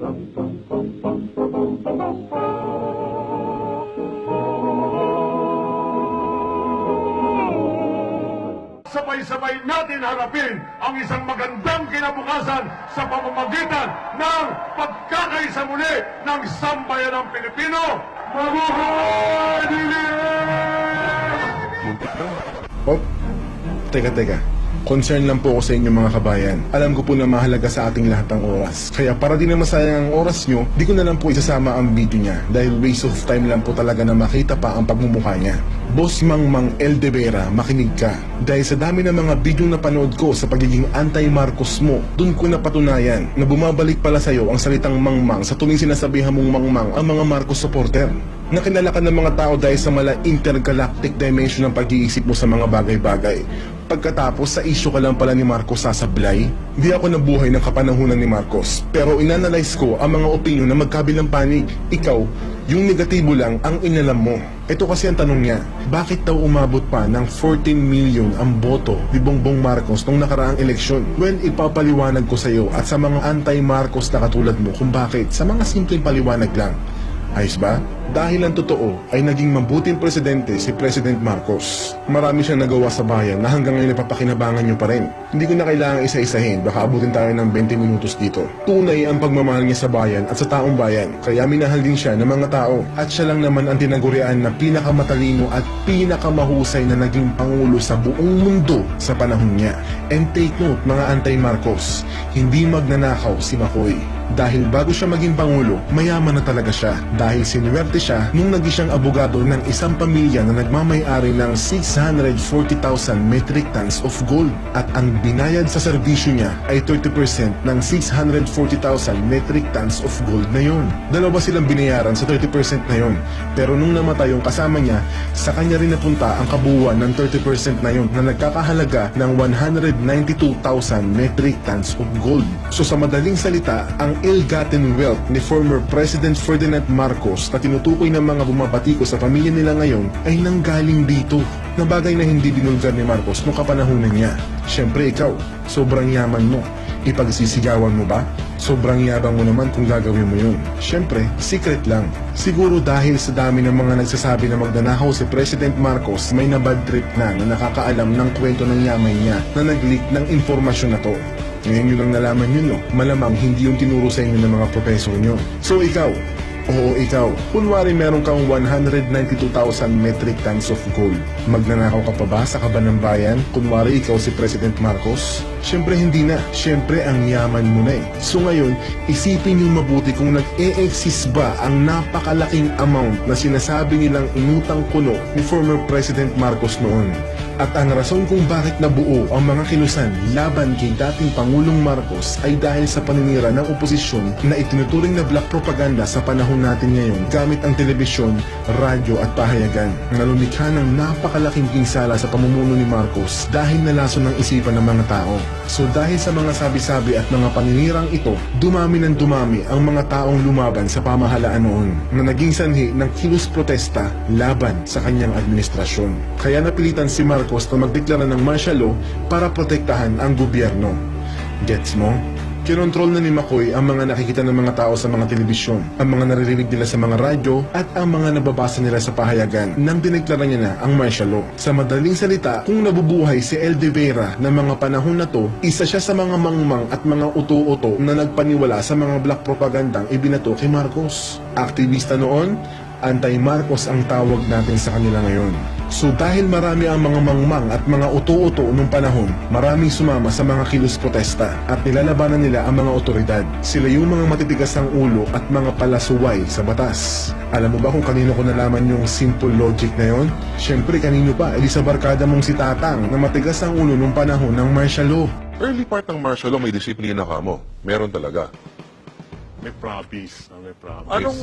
bum bum Sabay-sabay natin harapin ang isang magandang kinabukasan sa pamamagitan ng pagkakaisa muli ng sambayan ng Pilipino. Mabuhay! Oh, teka teka. Concern lang po ako sa inyo mga kabayan. Alam ko po na mahalaga sa ating lahat ang oras. Kaya para di na masayang ang oras nyo, di ko na lang po isasama ang video niya dahil waste of time lang po talaga na makita pa ang pagmumukha niya. Boss Mang Mang El De Vera, makinig ka. Dahil sa dami ng mga video na panood ko sa pagiging anti-Marcos mo, dun ko napatunayan na bumabalik pala sa'yo ang salitang Mang Mang sa tuwing sinasabihan mong Mang Mang ang mga Marcos supporter na kilala ka ng mga tao dahil sa mala intergalactic dimension ng pag-iisip mo sa mga bagay-bagay. Pagkatapos sa isyo ka lang pala ni Marcos sasablay, di ako nabuhay ng kapanahunan ni Marcos. Pero inanalyze ko ang mga opinion na magkabilang panig. Ikaw, yung negatibo lang ang inalam mo. Ito kasi ang tanong niya, bakit daw umabot pa ng 14 million ang boto ni Bongbong Marcos nung nakaraang eleksyon? Well, ipapaliwanag ko sa iyo at sa mga anti-Marcos na katulad mo kung bakit sa mga simpleng paliwanag lang. Ayos ba? Dahil ang totoo ay naging mabuting presidente si President Marcos. Marami siyang nagawa sa bayan na hanggang ngayon napapakinabangan niyo pa rin. Hindi ko na kailangang isa-isahin, baka abutin tayo ng 20 minutos dito. Tunay ang pagmamahal niya sa bayan at sa taong bayan, kaya minahal din siya ng mga tao. At siya lang naman ang tinagurian na pinakamatalino at pinakamahusay na naging pangulo sa buong mundo sa panahon niya. And take note mga anti-Marcos, hindi magnanakaw si Makoy. Dahil bago siya maging pangulo, mayaman na talaga siya dahil sinuwerte siya nung naging siyang abogado ng isang pamilya na nagmamayari ng 640,000 metric tons of gold at ang binayad sa serbisyo niya ay 30% ng 640,000 metric tons of gold na yon. Dalawa silang binayaran sa 30% na yon. Pero nung namatay yung kasama niya, sa kanya rin napunta ang kabuuan ng 30% na yon na nagkakahalaga ng 192,000 metric tons of gold. So sa madaling salita, ang ill-gotten wealth ni former President Ferdinand Marcos na tinutukoy ng mga bumabati ko sa pamilya nila ngayon ay nanggaling dito na bagay na hindi binulgar ni Marcos nung kapanahunan niya. Siyempre ikaw, sobrang yaman mo. Ipagsisigawan mo ba? Sobrang yabang mo naman kung gagawin mo yun. Siyempre, secret lang. Siguro dahil sa dami ng mga nagsasabi na magnanakaw si President Marcos, may nabad trip na na nakakaalam ng kwento ng yaman niya na nag-leak ng informasyon na to. Ngayon nyo lang nalaman yun, no? Malamang hindi yung tinuro sa inyo ng mga professor nyo. So ikaw, oo ikaw, kunwari meron kang 192,000 metric tons of gold. Magnanakaw ka pa ba sa kaban ng bayan? Kunwari ikaw si President Marcos? Siyempre hindi na. Siyempre ang yaman mo na eh. So ngayon, isipin yung mabuti kung nag-e-exist ba ang napakalaking amount na sinasabi nilang inutang kuno ni former President Marcos noon. At ang rason kung bakit nabuo ang mga kilusan laban kay dating Pangulong Marcos ay dahil sa paninira ng oposisyon na itinuturing na black propaganda sa panahon natin ngayon gamit ang telebisyon, radyo at pahayagan na lumikha ng napakalaking pinsala sa pamumuno ni Marcos dahil nalaso ng isipan ng mga tao. So dahil sa mga sabi-sabi at mga paninirang ito, dumami ng dumami ang mga taong lumaban sa pamahalaan noon na naging sanhi ng kilos protesta laban sa kanyang administrasyon. Kaya napilitan si Marcos na magdeklara ng martial law para protektahan ang gobyerno. Gets mo? Kinontrol na ni Makoy ang mga nakikita ng mga tao sa mga telebisyon, ang mga naririnig nila sa mga radyo, at ang mga nababasa nila sa pahayagan nang dineklara niya na ang martial law. Sa madaling salita, kung nabubuhay si El De Vera na mga panahon na to, isa siya sa mga mangmang at mga uto-uto na nagpaniwala sa mga black propagandang ibinato kay Marcos. Aktivista noon, anti-Marcos ang tawag natin sa kanila ngayon. So dahil marami ang mga mangmang at mga uto-uto nung panahon, maraming sumama sa mga kilos protesta at nilalabanan nila ang mga otoridad. Sila yung mga matitigas ang ulo at mga palasuway sa batas. Alam mo ba kung kanino ko nalaman yung simple logic na yon? Siyempre kanino pa, edi sa barkada mong si Tatang na matigas ang ulo nung panahon ng martial law. Early part ng martial law may disiplina ka mo. Meron talaga. May promise. ah, May promise. Anong,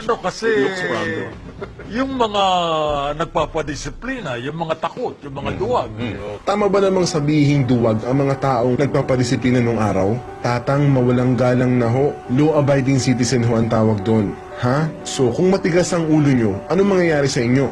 ano kasi, it looks random. yung mga nagpapadisiplina, yung mga takot, yung mga duwag. Tama ba namang sabihin duwag ang mga taong nagpapadisiplina nung araw? Tatang mawalang galang na ho, law-abiding citizen ho ang tawag doon. Ha? So kung matigas ang ulo nyo, anong mangyayari sa inyo?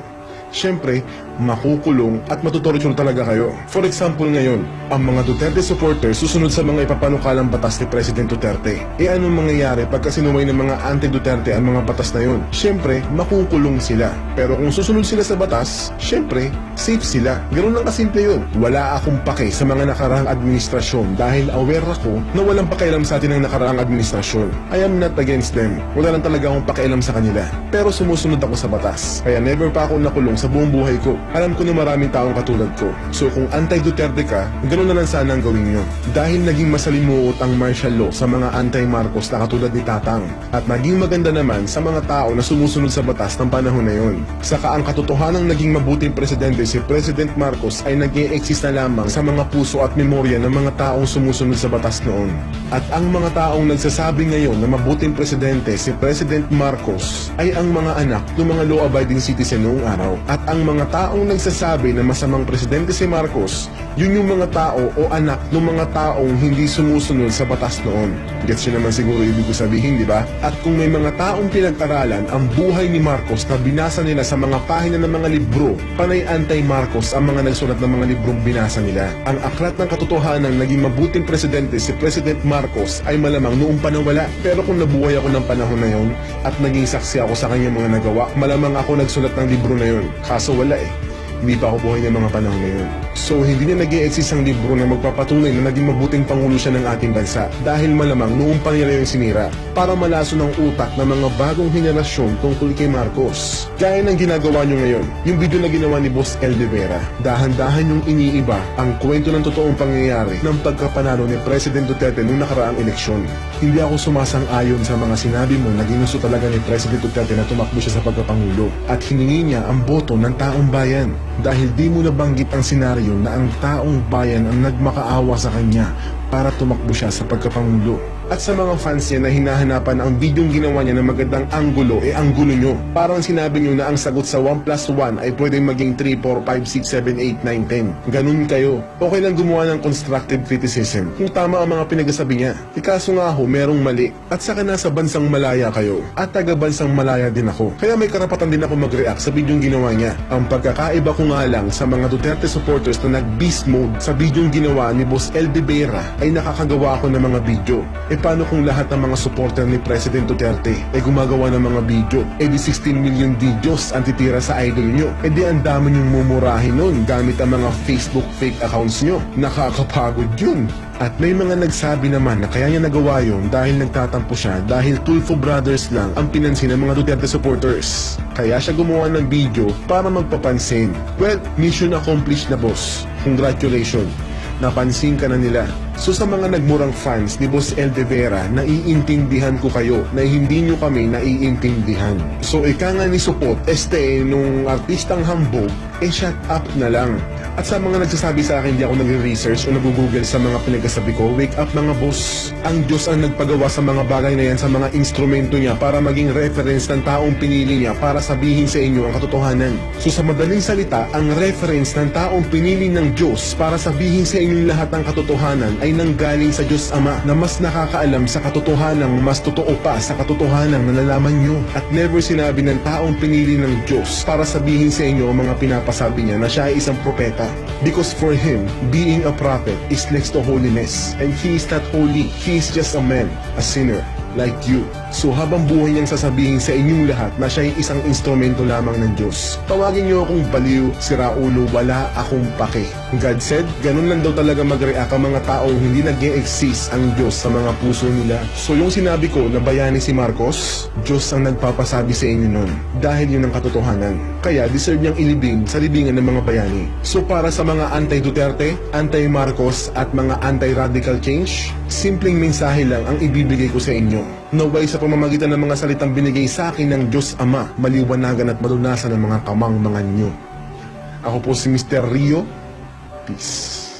Siyempre, makukulong at matutorture talaga kayo. For example ngayon, ang mga Duterte supporters susunod sa mga ipapanukalang batas ni President Duterte. E anong mangyayari pagka sinuway ng mga anti-Duterte ang mga batas na yun? Siyempre, makukulong sila. Pero kung susunod sila sa batas, siyempre, safe sila. Ganun lang kasimple yun. Wala akong pake sa mga nakaraang administrasyon dahil aware ako na walang pakialam sa atin ang nakaraang administrasyon. I am not against them. Wala lang talaga akong pakialam sa kanila. Pero sumusunod ako sa batas. Kaya never pa ako nakulong sa buong buhay ko. Alam ko na maraming taong katulad ko. So kung anti-Duterte ka, ganun na lang sana ang gawin nyo. Dahil naging masalimuot ang martial law sa mga anti-Marcos na katulad ni Tatang. At naging maganda naman sa mga tao na sumusunod sa batas ng panahon na yon. Saka ang katotohanang naging mabuting presidente si President Marcos ay nag exist na lamang sa mga puso at memorya ng mga taong sumusunod sa batas noon. At ang mga taong nagsasabi ngayon na mabuting presidente si President Marcos ay ang mga anak ng mga law-abiding citizen noong araw. At ang mga taong nagsasabi na masamang presidente si Marcos, yun yung mga tao o anak ng mga taong hindi sumusunod sa batas noon. Gets naman siguro ibig ko sabihin, di ba? At kung may mga taong pinag-aralan ang buhay ni Marcos na binasa nila sa mga pahina ng mga libro, panay anti-Marcos ang mga nagsulat ng mga librong binasa nila. Ang aklat ng katotohanan naging mabuting presidente si President Marcos ay malamang noong panawala. Pero kung nabuhay ako ng panahon na yon at naging saksi ako sa kanyang mga nagawa, malamang ako nagsulat ng libro na yon. Kaso wala eh. Hindi pa ako buhay ng mga panahon na yun. So, hindi na nag exist ang libro na magpapatunay na naging mabuting pangulo siya ng ating bansa dahil malamang noong pa nila yung sinira para malaso ng utak ng mga bagong henerasyon tungkol kay Marcos. Gaya ng ginagawa nyo ngayon, yung video na ginawa ni Boss El de dahan-dahan yung iniiba ang kwento ng totoong pangyayari ng pagkapanalo ni President Duterte noong nakaraang eleksyon. Hindi ako sumasang-ayon sa mga sinabi mo na ginusto talaga ni President Duterte na tumakbo siya sa pagkapangulo at hiningi niya ang boto ng taong bayan dahil di mo nabanggit ang senaryo na ang taong bayan ang nagmakaawa sa kanya para tumakbo siya sa pagkapangulo. At sa mga fans niya na hinahanapan ang bidyong ginawa niya ng magandang anggulo, eh anggulo nyo. Parang sinabi niyo na ang sagot sa 1 plus 1 ay pwedeng maging 3, 4, 5, 6, 7, 8, 9, 10. Ganun kayo. Okay lang gumawa ng constructive criticism kung tama ang mga pinagsasabi niya. Ikaso nga ho, merong mali. At saka nasa bansang malaya kayo. At taga bansang malaya din ako. Kaya may karapatan din ako mag-react sa bidyong ginawa niya. Ang pagkakaiba ko nga lang sa mga Duterte supporters na nag-beast mode sa bidyong ginawa ni Boss El de Vera ay nakakagawa ako ng mga video. E paano kung lahat ng mga supporter ni President Duterte ay gumagawa ng mga video? E di 16 million videos ang titira sa idol nyo. E di ang dami nyong mumurahin nun gamit ang mga Facebook fake accounts nyo. Nakakapagod yun. At may mga nagsabi naman na kaya niya nagawa yun dahil nagtatampo siya dahil Tulfo Brothers lang ang pinansin ng mga Duterte supporters. Kaya siya gumawa ng video para magpapansin. Well, mission accomplished na boss. Congratulations napansin ka na nila. So sa mga nagmurang fans ni Boss El naiintindihan ko kayo na hindi nyo kami naiintindihan. So ika nga ni Supot, este nung artistang hambog, eh shut up na lang. At sa mga nagsasabi sa akin, di ako nagre-research o nag-google sa mga pinagkasabi ko, wake up mga boss. Ang Diyos ang nagpagawa sa mga bagay na yan sa mga instrumento niya para maging reference ng taong pinili niya para sabihin sa inyo ang katotohanan. So sa madaling salita, ang reference ng taong pinili ng Diyos para sabihin sa inyong lahat ng katotohanan ay nanggaling sa Diyos Ama na mas nakakaalam sa katotohanan mas totoo pa sa katotohanan na nalaman nyo. At never sinabi ng taong pinili ng Diyos para sabihin sa inyo ang mga pinapasabi niya na siya ay isang propeta. Because for him, being a prophet is next to holiness. And he is not holy. He is just a man, a sinner, like you. So habang buhay niyang sasabihin sa inyong lahat na siya ay isang instrumento lamang ng Diyos. Tawagin niyo akong baliw, siraulo, wala akong pake. God said, ganun lang daw talaga mag-react ang mga taong hindi nag exist ang Diyos sa mga puso nila. So yung sinabi ko na bayani si Marcos, Diyos ang nagpapasabi sa inyo nun. Dahil yun ang katotohanan. Kaya deserve niyang ilibing sa libingan ng mga bayani. So para sa mga anti-Duterte, anti-Marcos at mga anti-radical change, simpleng mensahe lang ang ibibigay ko sa inyo. Naway sa pamamagitan ng mga salitang binigay sa akin ng Diyos Ama, maliwanagan at malunasan ng mga kamang mga nyo. Ako po si Mr. Rio. Peace.